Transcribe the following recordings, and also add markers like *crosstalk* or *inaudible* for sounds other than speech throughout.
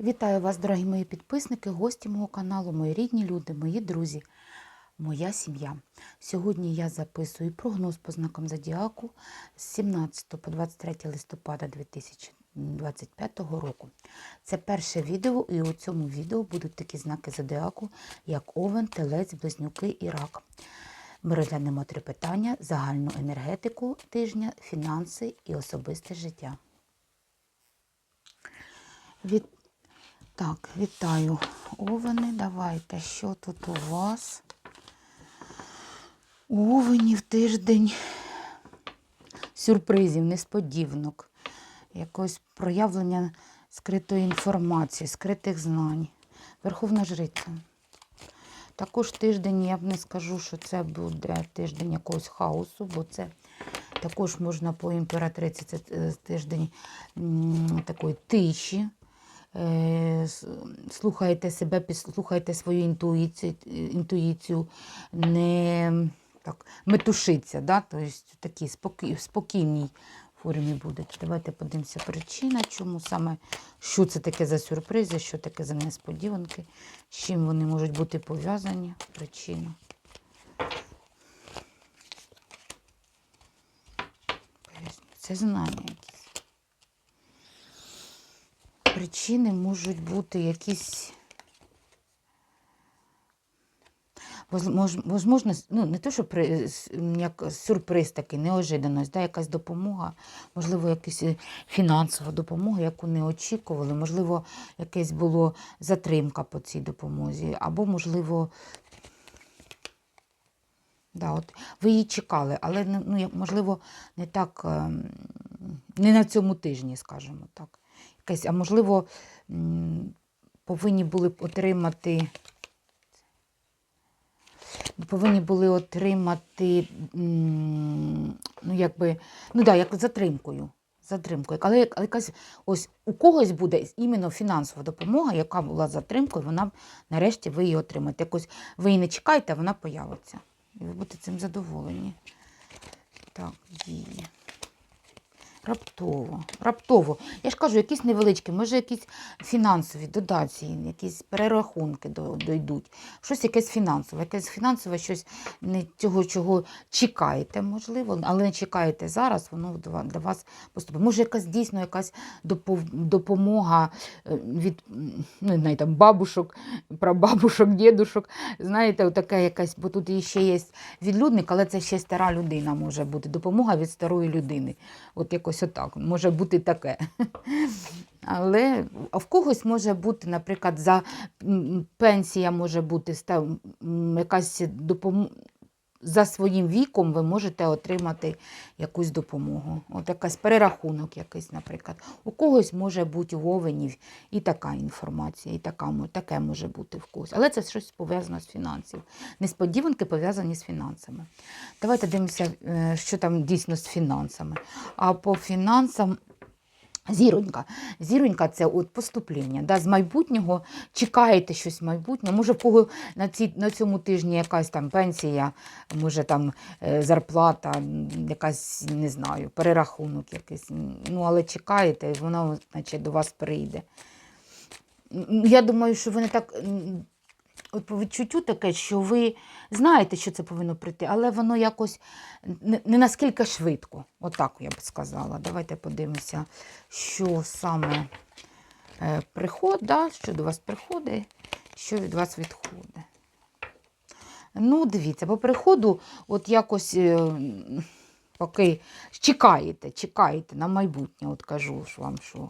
Вітаю вас, дорогі мої підписники, гості мого каналу, мої рідні люди, мої друзі, моя сім'я. Сьогодні я записую прогноз по знакам Зодіаку з 17 по 23 листопада 2025 року. Це перше відео, і у цьому відео будуть такі знаки Зодіаку, як Овен, Телець, Близнюки і Рак. Ми розглянемо три питання: загальну енергетику тижня, фінанси і особисте життя. Від... Так, вітаю, овени. Давайте, що тут у вас? У овенів тиждень сюрпризів, несподіванок, якогось проявлення скритої інформації, скритих знань. Верховна жриця. Також тиждень, я б не скажу, що це буде тиждень якогось хаосу, бо це також можна по імператриці, це е, тиждень такої тиші. Е, Слухайте себе, підслухайте свою інтуїцію, інтуїцію не так, метушиться, да? тобто такі спокій, спокійній формі буде. Давайте подивимося причина, чому саме, що це таке за сюрпризи, що таке за несподіванки, з чим вони можуть бути пов'язані, причина. Це знання. Причини можуть бути якісь. воз- мож- Возможно, ну, не те, що при, як сюрприз такий, неожиданість, да, якась допомога, можливо, якась е, фінансова допомога, яку не очікували, можливо, якась була затримка по цій допомозі, або, можливо, да, от, ви її чекали, але ну, можливо, не так, ем, не на цьому тижні, скажімо так. Якась, а можливо, повинні були б отримати. Повинні були отримати, ну, якби, ну да, як затримкою. Затримкою. Але, якась ось у когось буде іменно фінансова допомога, яка була затримкою, вона нарешті ви її отримаєте. Якось ви її не чекаєте, вона появиться. І ви будете цим задоволені. Так, дії. Раптово, раптово. Я ж кажу, якісь невеличкі, може, якісь фінансові додації, якісь перерахунки до- дойдуть. Щось якесь фінансове, якесь фінансове, щось не цього, чого чекаєте, можливо, але не чекаєте зараз, воно для вас поступить. Може, якась дійсно якась допомога е, від ну, не знаю, там, бабушок, прабабушок, дідушок. Знаєте, таке якась, бо тут ще є відлюдник, але це ще стара людина може бути. Допомога від старої людини. От якось отак. Може бути таке. *laughs* Але в когось може бути, наприклад, за пенсія може бути якась допомога. За своїм віком ви можете отримати якусь допомогу. От якась перерахунок якийсь, наприклад. У когось може бути у овенів і така інформація, і така, таке може бути в когось. Але це щось пов'язано з фінансів. Несподіванки пов'язані з фінансами. Давайте дивимося, е, що там дійсно з фінансами. А по фінансам. Зіронька. Зіронька це от поступлення. Да, з майбутнього чекаєте щось майбутнє. Може, в кого на, ці, на цьому тижні якась там пенсія, може там е, зарплата, якась, не знаю, перерахунок якийсь. Ну, але чекаєте, і воно, значить, до вас прийде. Я думаю, що ви не так. От по відчуттю таке, що ви знаєте, що це повинно прийти, але воно якось не, наскільки швидко. Отак я б сказала. Давайте подивимося, що саме е, приходить, да, що до вас приходить, що від вас відходить. Ну, дивіться, по приходу, от якось, е, поки чекаєте, чекаєте на майбутнє, от кажу ж вам, що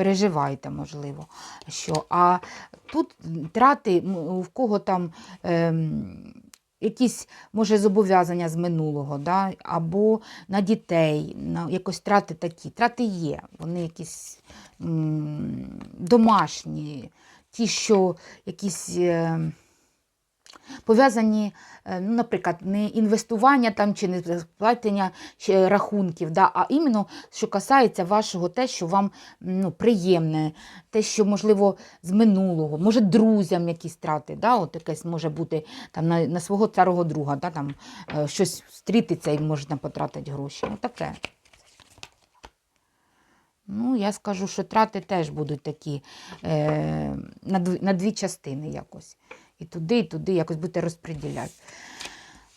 переживайте, можливо. Що. А тут трати, в кого там ем, якісь, може, зобов'язання з минулого, да? або на дітей, на якось трати такі. Трати є, вони якісь м, домашні, ті, що якісь. Е, пов'язані, е, ну, наприклад, не інвестування там чи не сплатення рахунків, да, а іменно, що касається вашого те, що вам ну, приємне, те, що, можливо, з минулого, може, друзям якісь трати, да, от якесь може бути там, на, на свого старого друга, да, там, е, щось зустрітися і можна потратити гроші. Ну, таке. Ну, я скажу, що трати теж будуть такі е, на, дві, на дві частини якось. І туди, і туди якось будете розподіляти.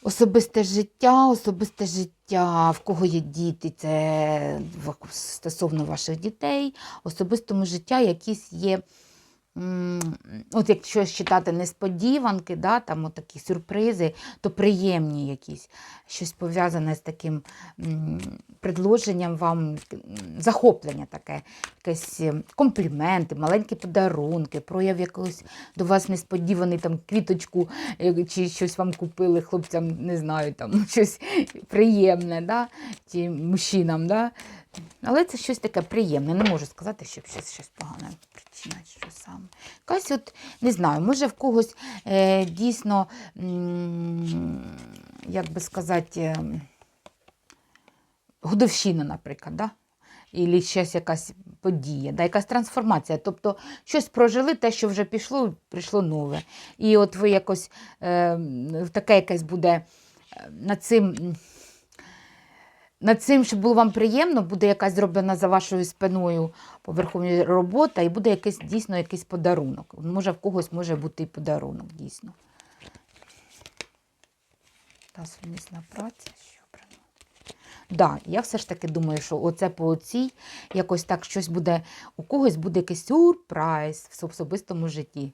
Особисте життя, особисте життя, в кого є діти, це стосовно ваших дітей, особистому життя якісь є. От якщо читати несподіванки, да, там такі сюрпризи, то приємні якісь, щось пов'язане з таким предложенням вам, захоплення таке, якесь е, компліменти, маленькі подарунки, прояв якогось до вас несподіваний там квіточку е, чи щось вам купили хлопцям, не знаю, там *laughs* щось приємне, да? чи мужчинам. Да? Але це щось таке приємне. Не можу сказати, щоб щось, щось погане причина, що саме. Якась от, не знаю, може в когось е, дійсно, м, як би сказати, е, годовщина, наприклад, да? Ілі щось якась подія, да, якась трансформація. Тобто щось прожили, те, що вже пішло, прийшло нове. І от ви якось е, таке якесь буде е, над цим. Над цим, щоб було вам приємно, буде якась зроблена за вашою спиною поверховна робота, і буде якийсь дійсно якийсь подарунок. Може, в когось може бути і подарунок, дійсно. Та сумісна праця. Да, я все ж таки думаю, що оце по цій якось так щось буде, у когось буде якийсь сюрприз в особистому житті.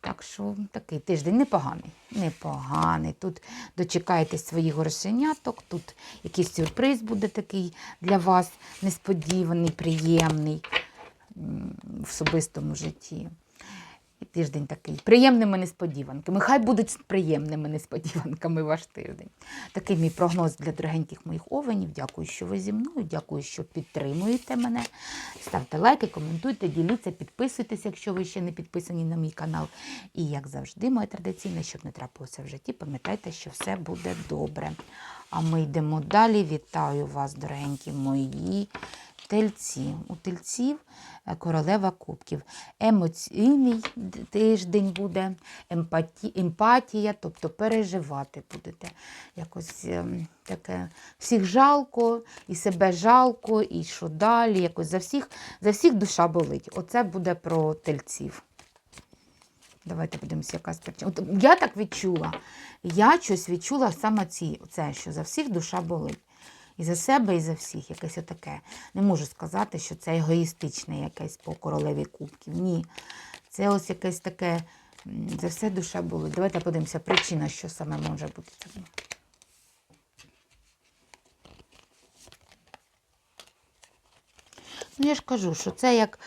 Так що такий тиждень непоганий. Непоганий. Тут дочекаєтесь своїх горошеняток, тут якийсь сюрприз буде такий для вас несподіваний, приємний в особистому житті. І тиждень такий приємними несподіванками. Хай будуть приємними несподіванками ваш тиждень. Такий мій прогноз для дорогеньких моїх овенів. Дякую, що ви зі мною. Дякую, що підтримуєте мене. Ставте лайки, коментуйте, діліться, підписуйтесь, якщо ви ще не підписані на мій канал. І як завжди, моє традиційне, щоб не трапилося в житті, пам'ятайте, що все буде добре. А ми йдемо далі. Вітаю вас, дорогенькі мої тельці. У тельців е, королева кубків. Емоційний тиждень буде, емпаті, емпатія, тобто переживати будете. Якось ем, таке всіх жалко, і себе жалко, і що далі. Якось за всіх, за всіх душа болить. Оце буде про тельців. Давайте подивимося, яка причина. От я так відчула. Я щось відчула саме ці, це, що за всіх душа болить. І за себе, і за всіх. Якесь отаке. Не можу сказати, що це егоїстичне якесь по королеві кубків. Ні. Це ось якесь таке. За все душа болить. Давайте подивимося, причина, що саме може бути. цьому. Ну, я ж кажу, що це як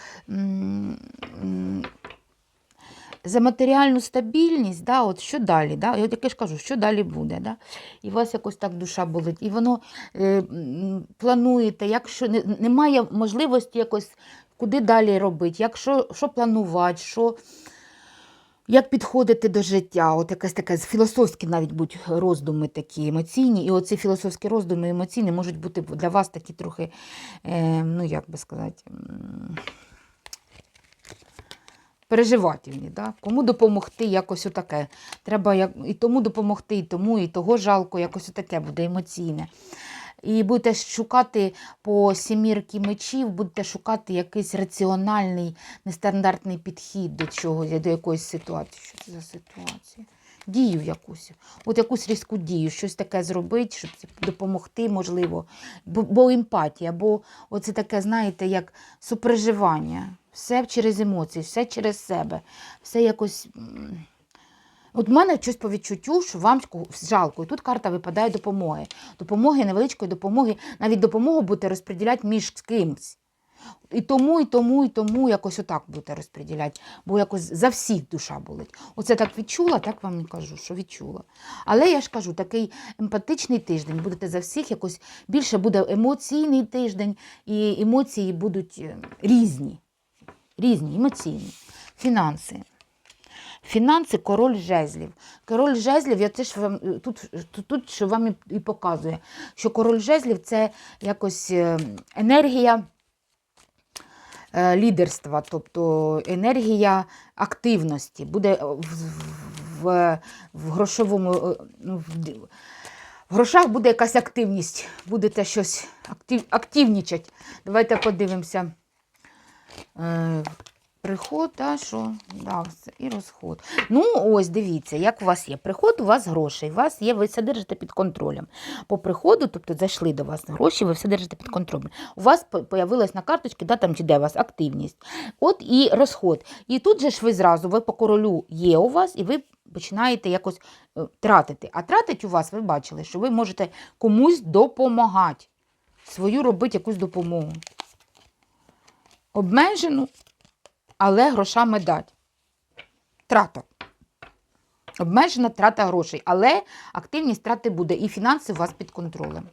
за матеріальну стабільність, да, от що далі? Да? Я таке ж кажу, що далі буде. Да? І у вас якось так душа болить. І воно е, плануєте, якщо не, немає можливості якось куди далі робити, як що, планувати, що, як підходити до життя. От якесь таке філософські навіть будуть роздуми такі емоційні. І оці філософські роздуми емоційні можуть бути для вас такі трохи, е, ну як би сказати. Переживательні, да? кому допомогти, якось отаке. Треба і тому допомогти, і тому, і того жалко, якось отаке буде емоційне. І будете шукати по сімірки мечів, будете шукати якийсь раціональний, нестандартний підхід до чогось, до якоїсь ситуації. Що це за ситуація? Дію якусь, от якусь різку дію, щось таке зробити, щоб допомогти, можливо. Бо емпатія, бо оце таке, знаєте, як супереживання. Все через емоції, все через себе, все якось. От в мене щось по відчуттю, що вам жалко. І тут карта випадає допомоги. Допомоги, невеличкої допомоги, навіть допомогу будете розподіляти між кимось. І тому, і тому, і тому якось отак будете розподіляти, бо якось за всіх душа болить. Оце так відчула, так вам і кажу, що відчула. Але я ж кажу, такий емпатичний тиждень, будете за всіх якось більше буде емоційний тиждень, і емоції будуть е, різні. Різні, емоційні. Фінанси. Фінанси король жезлів. Король жезлів, я теж вам е, тут, тут, що вам і, показує, що король жезлів це якось е, енергія е, лідерства, тобто енергія активності. Буде в, в, в грошовому, ну, в, в грошах буде якась активність, будете щось актив, активнічати. Давайте подивимося. Е, приход, да, що? Да, і розход. Ну, ось дивіться, як у вас є. Приход у вас грошей, у вас є, ви все держите під контролем. По приходу, тобто зайшли до вас гроші, ви все держите під контролем. У вас по- появилась на карточці, да, там чи де у вас активність. От і розход. І тут же ж ви зразу, ви по королю є у вас, і ви починаєте якось е, тратити. А тратить у вас, ви бачили, що ви можете комусь допомагати. Свою робити якусь допомогу. Обмежену, але грошами дать. Трата. Обмежена трата грошей, але активність трати буде. І фінанси у вас під контролем.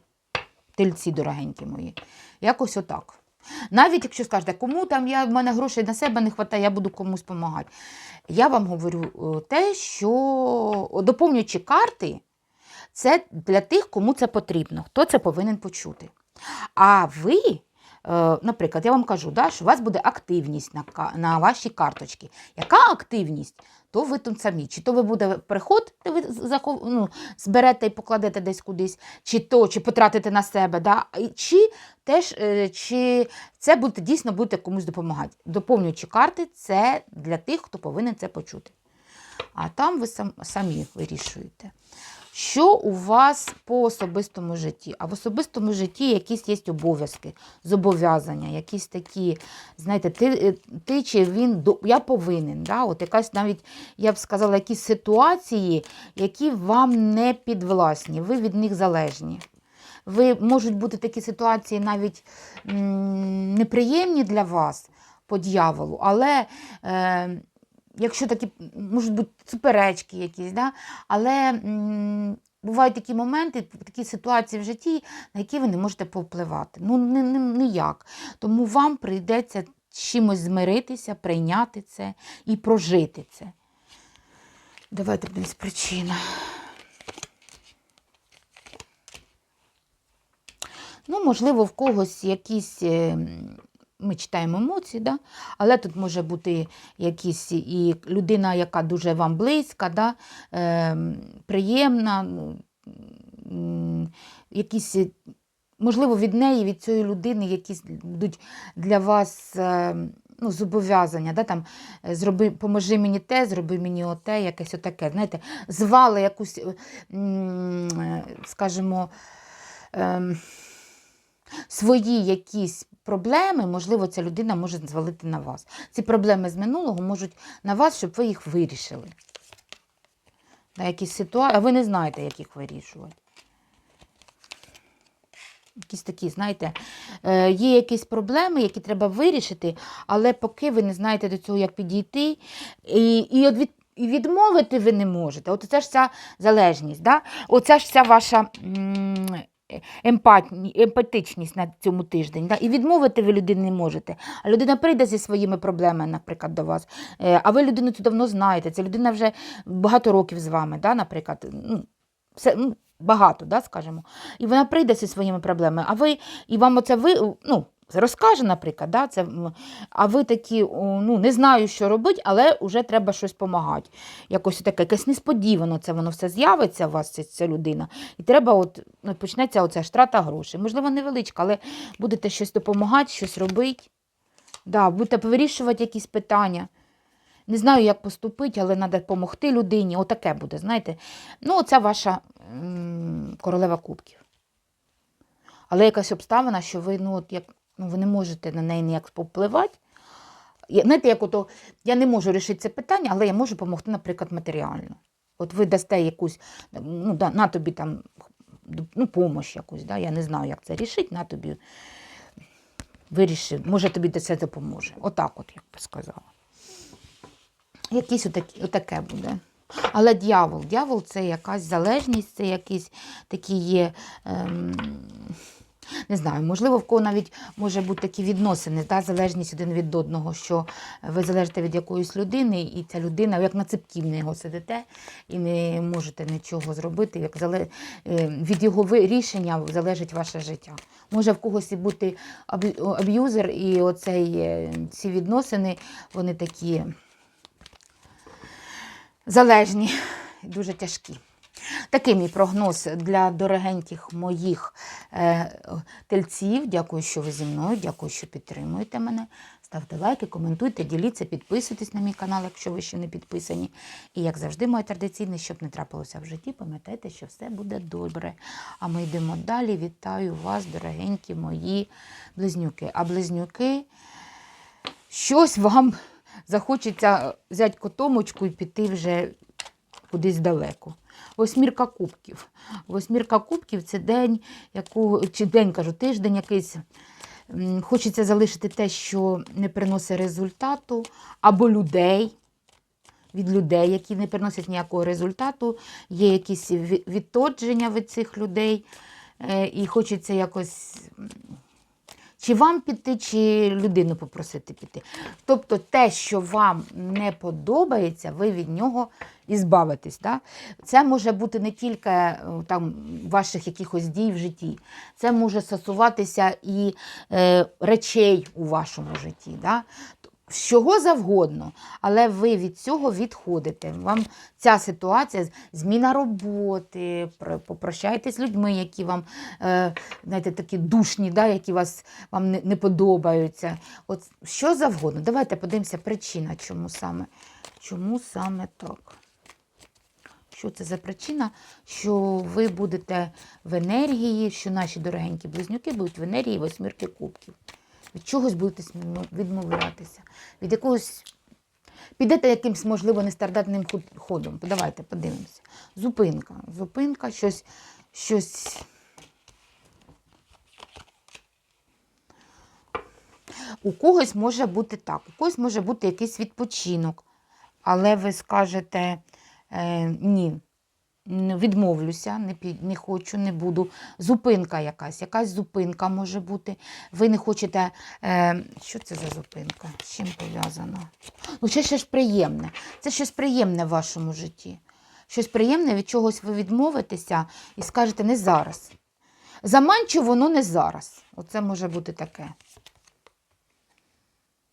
Тельці, дорогенькі мої. Якось отак. Навіть якщо скажете, кому там я, в мене грошей на себе не вистачає, я буду комусь допомагати. Я вам говорю е, те, що доповнюючи карти, це для тих, кому це потрібно, хто це повинен почути. А ви, наприклад, я вам кажу, да, що у вас буде активність на, на вашій карточці. Яка активність? То ви тут самі. Чи то ви буде приход, ви захов... ну, зберете і покладете десь кудись, чи то, чи потратите на себе, да? чи теж е, чи це будете дійсно будете комусь допомагати. Доповнюючи карти, це для тих, хто повинен це почути. А там ви сам, самі вирішуєте. Що у вас по особистому житті? А в особистому житті якісь є обов'язки, зобов'язання, якісь такі, знаєте, ти, е, ти чи він я повинен. Да? От якась навіть, я б сказала, якісь ситуації, які вам не підвласні, ви від них залежні. Ви можуть бути такі ситуації навіть м, неприємні для вас по дьяволу, але е, якщо такі можуть бути суперечки якісь, да? але бувають такі моменти, такі ситуації в житті, на які ви не можете повпливати. Ну, ні, ні, ніяк. Тому вам прийдеться чимось змиритися, прийняти це і прожити це. Давайте без причина. Ну, можливо, в когось якісь. Ми читаємо емоції, да? але тут може бути якісь і людина, яка дуже вам близька, да? е, приємна, якісь, можливо, від неї, від цієї людини, якісь будуть для вас е, ну, зобов'язання. Да? Там, е, зроби, поможи мені те, зроби мені оте, якесь отаке. Знаєте, звали якусь, е, скажімо, ем, свої якісь проблеми, можливо, ця людина може звалити на вас. Ці проблеми з минулого можуть на вас, щоб ви їх вирішили. На якісь ситуації, а ви не знаєте, як їх вирішувати. Якісь такі, знаєте, е, є якісь проблеми, які треба вирішити, але поки ви не знаєте до цього, як підійти, і, і, від, і відмовити ви не можете. От це ж ця залежність. Да? Оце ж ця ваша м, емпатичність на цьому тиждень. Да? І відмовити ви людини не можете. А людина прийде зі своїми проблемами, наприклад, до вас. Е, А ви людину цю давно знаєте. Ця людина вже багато років з вами, да? наприклад. Ну, все, ну, багато, да, скажімо. І вона прийде зі своїми проблемами, а ви, і вам оце ви, ну, розкаже, наприклад, да, це, а ви такі, ну, не знаю, що робити, але вже треба щось допомагати. Якось таке, якесь несподівано це воно все з'явиться у вас, ця, ця людина. І треба, от, ну, почнеться оця ж трата грошей. Можливо, невеличка, але будете щось допомагати, щось робити. Да, будете вирішувати якісь питання. Не знаю, як поступити, але треба допомогти людині. Отаке буде, знаєте. Ну, оце ваша м, королева кубків. Але якась обставина, що ви, ну, от як, ну, ви не можете на неї ніяк повпливати. Я- Знаєте, як ото, я не можу вирішити це питання, але я можу допомогти, наприклад, матеріально. От ви дасте якусь, ну, да, на тобі там, ну, помощь якусь, да? я не знаю, як це рішити, на тобі вирішив, може тобі це допоможе. Отак от, як би сказала. Якесь отаке, отаке буде. Але дьявол, дьявол це якась залежність, це якісь такі є. Ем, не знаю, можливо, в кого навіть може бути такі відносини, та, залежність один від одного, що ви залежите від якоїсь людини, і ця людина, як на цепків на його сидите, і не можете нічого зробити. Як зале... е, Від його рішення залежить ваше життя. Може в когось і бути аб'юзер, і оцей, е, ці відносини, вони такі залежні, дуже тяжкі. Такий мій прогноз для дорогеньких моїх е, тельців. Дякую, що ви зі мною, дякую, що підтримуєте мене. Ставте лайки, коментуйте, діліться, підписуйтесь на мій канал, якщо ви ще не підписані. І як завжди, моє традиційне, щоб не трапилося в житті, пам'ятайте, що все буде добре. А ми йдемо далі. Вітаю вас, дорогенькі мої близнюки. А близнюки, щось вам захочеться взяти котомочку і піти вже кудись далеко. Восьмірка кубків. Восьмірка кубків це день, яку, чи день, кажу, тиждень якийсь. Хочеться залишити те, що не приносить результату, або людей. Від людей, які не приносять ніякого результату, є якісь відтодження від цих людей, е, і хочеться якось чи вам піти, чи людину попросити піти. Тобто те, що вам не подобається, ви від нього ізбавитесь. Да? Це може бути не тільки е, там, ваших якихось дій в житті, це може стосуватися і е, речей у вашому житті. Да? З чого завгодно, але ви від цього відходите. Вам ця ситуація, зміна роботи, попрощайтесь з людьми, які вам е, знаєте, такі душні, да, які вас, вам не, не подобаються. От що завгодно. Давайте подивимося причина, чому саме. Чому саме так? Що це за причина? Що ви будете в енергії, що наші дорогенькі близнюки будуть в енергії восьмірки кубків. Від чогось будете відмовлятися. Від якогось підете якимсь, можливо, нестандартним ходом. Давайте подивимося. Зупинка. Зупинка, щось, щось. У когось може бути так, у когось може бути якийсь відпочинок, але ви скажете е, ні, відмовлюся, не, не хочу, не буду. Зупинка якась, якась зупинка може бути. Ви не хочете. Е, що це за зупинка? З чим пов'язано? Ну, це щось приємне. Це щось приємне в вашому житті. Щось приємне, від чогось ви відмовитеся і скажете не зараз. Заманчу воно не зараз. Оце може бути таке.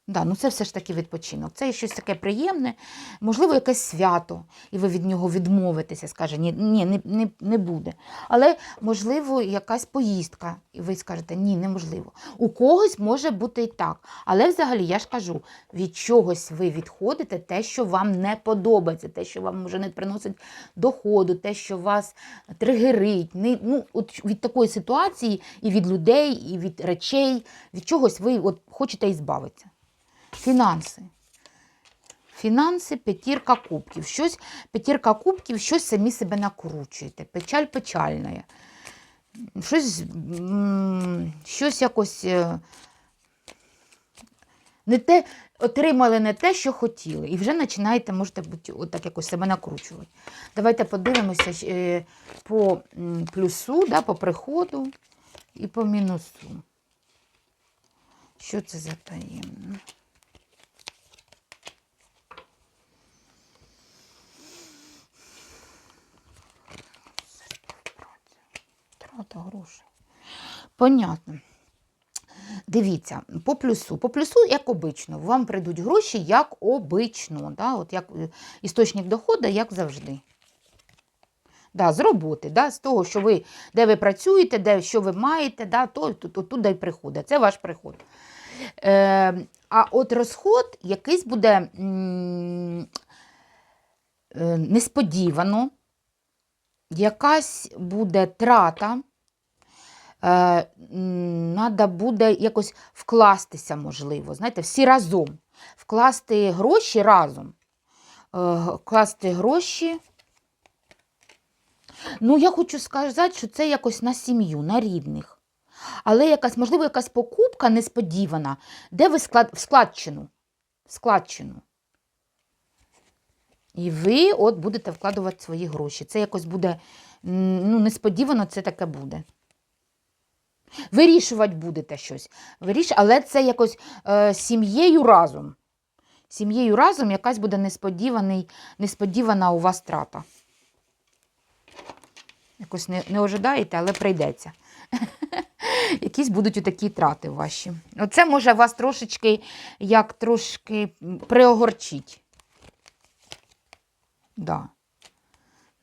Да, ну це все ж таки відпочинок. Це щось таке приємне, можливо, якесь свято, і ви від нього відмовитеся, скаже, ні, ні не, не, буде. Але, можливо, якась поїздка, і ви скажете, ні, неможливо. У когось може бути і так. Але взагалі, я ж кажу, від чогось ви відходите, те, що вам не подобається, те, що вам може не приносить доходу, те, що вас тригерить. Не, ну, от від такої ситуації і від людей, і від речей, від чогось ви от хочете ізбавитися. Фінанси. Фінанси, п'ятірка кубків. Щось, п'ятірка кубків, щось самі себе накручуєте. Печаль печальна. Щось, щось якось е, не те, отримали не те, що хотіли. І вже починаєте, можете бути, отак якось себе накручувати. Давайте подивимося е, по плюсу, да, по приходу і по мінусу. Що це за таємне? Трата грошей. Понятно. Дивіться, по плюсу. По плюсу, як обично, вам прийдуть гроші, як обично. Да? От як е, істочник доходу, як завжди. Да, з роботи, да, з того, що ви, де ви працюєте, де, що ви маєте, да, то, то, то туди й приходить. Це ваш приход. Е, а от розход якийсь буде м, е, несподівано, якась буде трата. Треба буде якось вкластися, можливо. Знаєте, всі разом. Вкласти гроші разом. Е, Вкласти гроші. Ну, я хочу сказати, що це якось на сім'ю, на рідних. Але якась, можливо, якась покупка несподівана, де ви склад, в складчину. В складчину. І ви от будете вкладувати свої гроші. Це якось буде, ну, несподівано це таке буде. Вирішувати будете щось. Виріш... Але це якось е, сім'єю разом. Сім'єю разом якась буде несподіваний, несподівана у вас трата. Якось не, не ожидаєте, але прийдеться. *laughs* Якісь будуть такі трати ваші. Оце може вас трошечки, як трошки приогорчить. Да.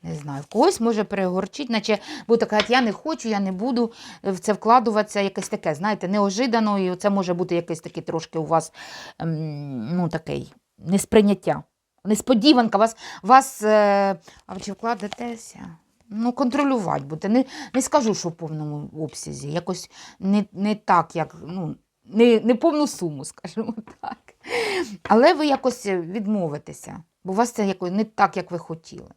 Не знаю, когось може перегорчить, наче буде казати, я не хочу, я не буду в це вкладуватися, якесь таке, знаєте, неожидано, і це може бути якесь таке трошки у вас ем, ну, такий несприйняття. Несподіванка, вас, вас е, а ви чи вкладетеся? Ну, контролювати буде. Не, не скажу, що в повному обсязі. Якось не, не так, як, ну, не, не повну суму, *laughs* скажімо так. Але ви якось відмовитеся, бо у вас це якось не так, як ви хотіли.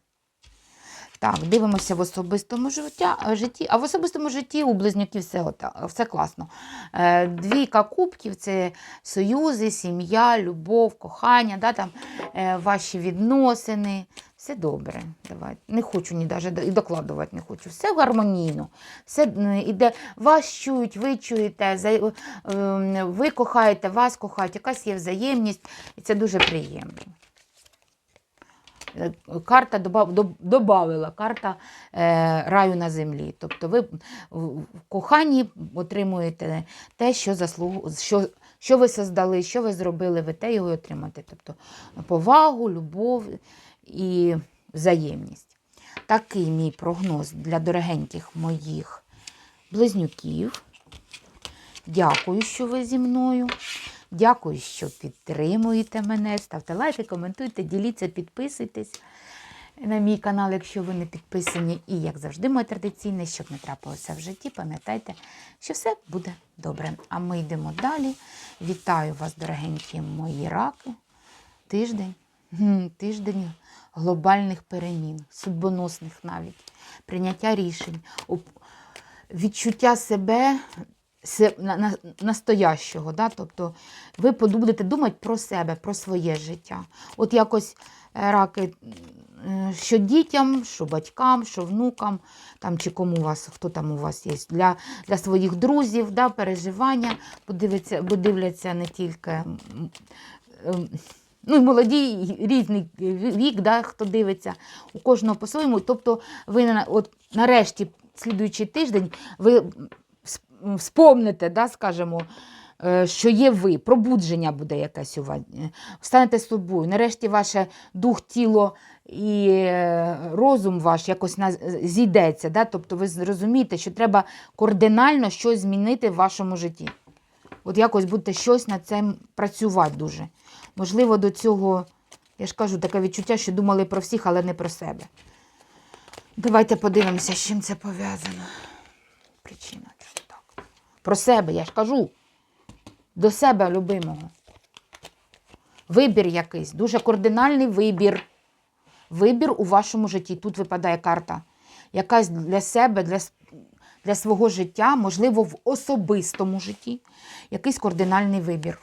Так, дивимося в особистому життя, житті. А в особистому житті у близнюків все, все класно. Е, двійка кубків це союзи, сім'я, любов, кохання, да, там, е, ваші відносини. Все добре. Давайте. Не хочу ні даже і докладувати не хочу. Все гармонійно. Все іде. Вас чують, ви чуєте, е, ем, ви кохаєте, вас кохають, якась є взаємність, і це дуже приємно. Е, Карта добав, добавила карта е, раю на землі. Тобто ви в коханні отримуєте те, що, заслугу, що, що ви создали, що ви зробили, ви те його і отримаєте. Тобто повагу, любов і взаємність. Такий мій прогноз для дорогеньких моїх близнюків. Дякую, що ви зі мною. Дякую, що підтримуєте мене. Ставте лайки, коментуйте, діліться, підписуйтесь на мій канал, якщо ви не підписані. І, як завжди, моє традиційне, щоб не трапилося в житті, пам'ятайте, що все буде добре. А ми йдемо далі. Вітаю вас, дорогенькі мої раки. Тиждень, тиждень глобальних перемін, судьбоносних навіть, прийняття рішень, відчуття себе настоящого. Да? Тобто ви будете думати про себе, про своє життя. От якось е, раки, що дітям, що батькам, що внукам, там, чи кому у вас, хто там у вас є, для, для своїх друзів, да, переживання, подивляться, подивляться не тільки. Ну, молоді, різний вік, да, хто дивиться, у кожного по-своєму. Тобто, ви от, нарешті, слідуючий тиждень, ви вспомните, да, скажімо, е, що є ви, пробудження буде якесь у вас. е, Встанете собою. Нарешті ваше дух, тіло і е, розум ваш якось зійдеться. Да? Тобто ви зрозумієте, що треба кардинально щось змінити в вашому житті. От якось будете щось над цим працювати дуже. Можливо, до цього, я ж кажу, таке відчуття, що думали про всіх, але не про себе. Давайте подивимося, з чим це пов'язано. Причина. Про себе, я ж кажу. До себе любимого. Вибір якийсь, дуже кардинальний вибір. Вибір у вашому житті. Тут випадає карта. Якась для себе, для, для свого життя, можливо, в особистому житті. Якийсь кардинальний вибір.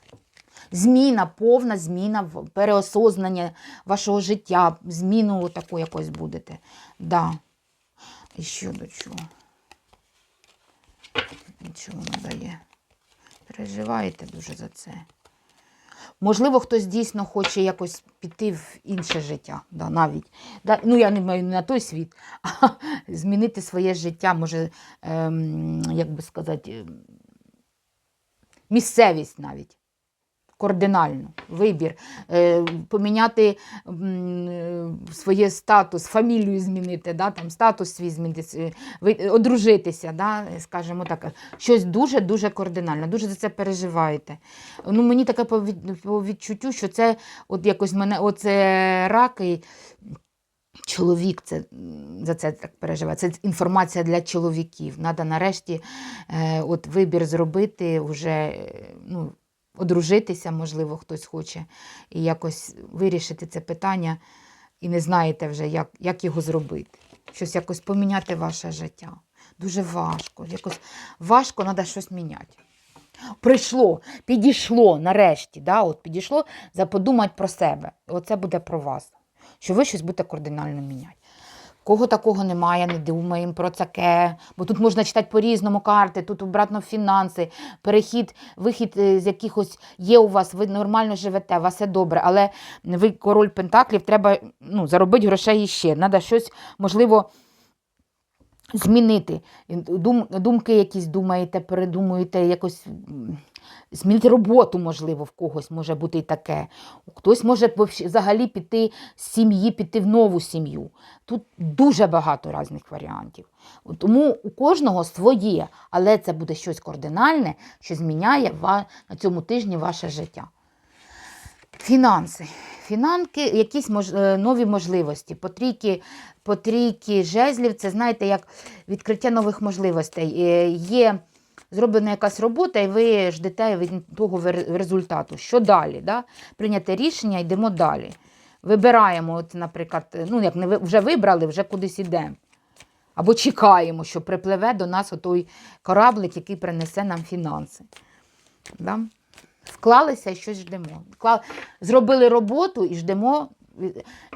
Зміна, повна зміна, переосознання вашого життя, зміну таку якось будете. Да. І що до чого? Нічого не дає. Переживаєте дуже за це. Можливо, хтось дійсно хоче якось піти в інше життя, да, навіть. Да, ну, я не маю на той світ, а *laughs* змінити своє життя, може, ем, як би сказати, ем, місцевість навіть. Кардинально, вибір, е, поміняти е, своє статус, фамілію змінити, да, там, статус свій змінити, одружитися, да, скажімо так, щось дуже-дуже кардинально, дуже за це переживаєте. Ну, мені таке по, відчуттю, що це от якось мене, оце раки, чоловік це, за це так переживає. Це інформація для чоловіків. Треба нарешті е, от вибір зробити, вже, е, ну, одружитися, можливо, хтось хоче, і якось вирішити це питання, і не знаєте вже, як, як його зробити. Щось якось поміняти ваше життя. Дуже важко. Якось важко треба щось міняти. Прийшло, підійшло нарешті. Да? От підійшло за подумати про себе. Оце буде про вас. Що ви щось будете кардинально міняти. Кого такого немає, не думаємо про таке. Бо тут можна читати по-різному карти, тут обратно фінанси, перехід, вихід е, з якихось є у вас, ви нормально живете, у вас все добре, але ви король Пентаклів, треба ну, заробити грошей іще. Треба щось, можливо, змінити. Дум, думки якісь думаєте, передумуєте, якось змінити роботу, можливо, в когось може бути і таке. Хтось може взагалі піти з сім'ї, піти в нову сім'ю. Тут дуже багато різних варіантів. Тому у кожного своє, але це буде щось кардинальне, що зміняє на цьому тижні ваше життя. Фінанси. Фінанки, якісь мож, е, нові можливості. По трійки, жезлів, це знаєте, як відкриття нових можливостей. Е, Є зроблена якась робота, і ви ждете від того результату. Що далі? Да? Прийняти рішення, йдемо далі. Вибираємо, от, наприклад, ну, як не вже вибрали, вже кудись йдемо. Або чекаємо, що припливе до нас той кораблик, який принесе нам фінанси. Да? Вклалися і щось ждемо. Зробили роботу і ждемо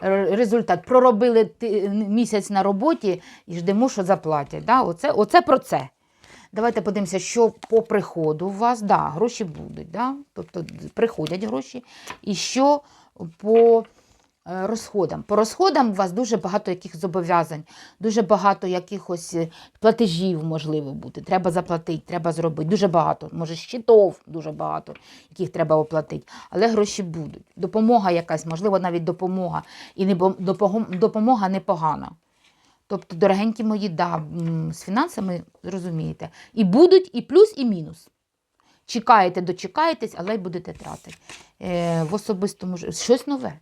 е, результат. Проробили місяць на роботі і ждемо, що заплатять. Да? Оце, оце про це. Давайте подивимося, що по приходу у вас, да, гроші будуть, да? тобто приходять гроші, і що по е, розходам. По розходам у вас дуже багато яких зобов'язань, дуже багато якихось е, платежів можливо бути. Треба заплатити, треба зробити. Дуже багато. Може, щитов дуже багато, яких треба оплатити. Але гроші будуть. Допомога якась, можливо, навіть допомога. І не допомога непогана. Тобто, дорогенькі мої, да, з фінансами розумієте. І будуть і плюс, і мінус. Чекаєте, дочекаєтесь, але й будете тратити. Е, в особистому щось нове.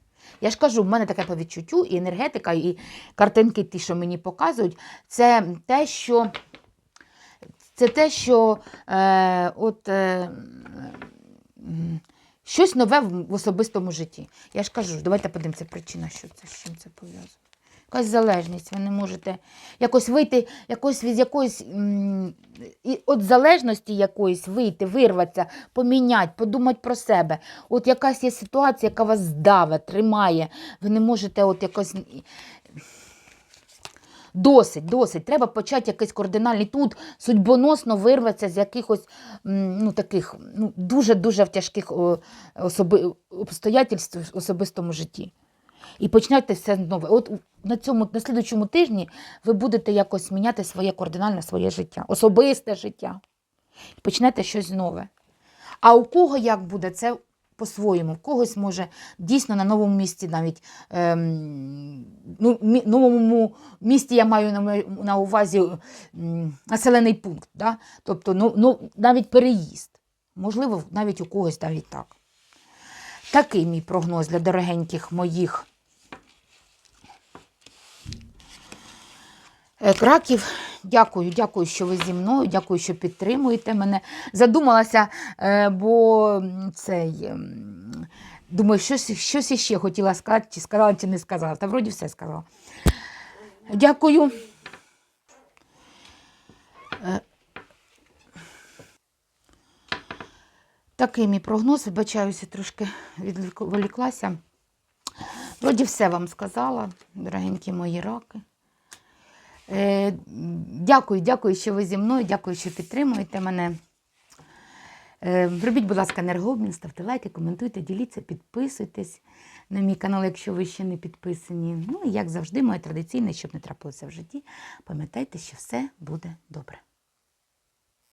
Я ж кажу, в мене таке по відчуттю, і енергетика, і картинки, ті, що мені показують, це те, що, це те, що е, от, е, щось нове в особистому житті. Я ж кажу, давайте подивимося, причина, що це, з чим це пов'язано. Якась залежність, ви не можете якось вийти, якось від якоїсь от залежності якоїсь вийти, вирватися, поміняти, подумати про себе. От якась є ситуація, яка вас здаве, тримає. Ви не можете от якось. Досить, досить. Треба почати якийсь кардинальний тут судьбоносно вирватися з якихось ну, таких ну, дуже-дуже тяжких особи, обстоятельств в особистому житті. І почнете все нове. От на цьому на слідучому тижні ви будете якось міняти своє кардинальне своє життя, особисте життя. Почнете щось нове. А у кого як буде, це по-своєму. В когось може дійсно на новому місці навіть ем, ну, мі- новому місті я маю на, на увазі м, населений пункт. Да? Тобто ну, ну, навіть переїзд. Можливо, навіть у когось навіть так. Такий мій прогноз для дорогеньких моїх Краків. Дякую, дякую, що ви зі мною, дякую, що підтримуєте мене. Задумалася, е, бо цей. ем, Думаю, щось, щось іще хотіла сказати, чи сказала, чи не сказала. Та вроді все сказала. Дякую. Е, Такий мій прогноз, вибачаюся, трошки відволіклася. Вроді все вам сказала, дорогенькі мої раки. Е, Дякую, дякую, що ви зі мною, дякую, що підтримуєте мене. Е, Робіть, будь ласка, енергообмін, ставте лайки, коментуйте, діліться, підписуйтесь на мій канал, якщо ви ще не підписані. Ну і як завжди, моє традиційне, щоб не трапилося в житті, пам'ятайте, що все буде добре.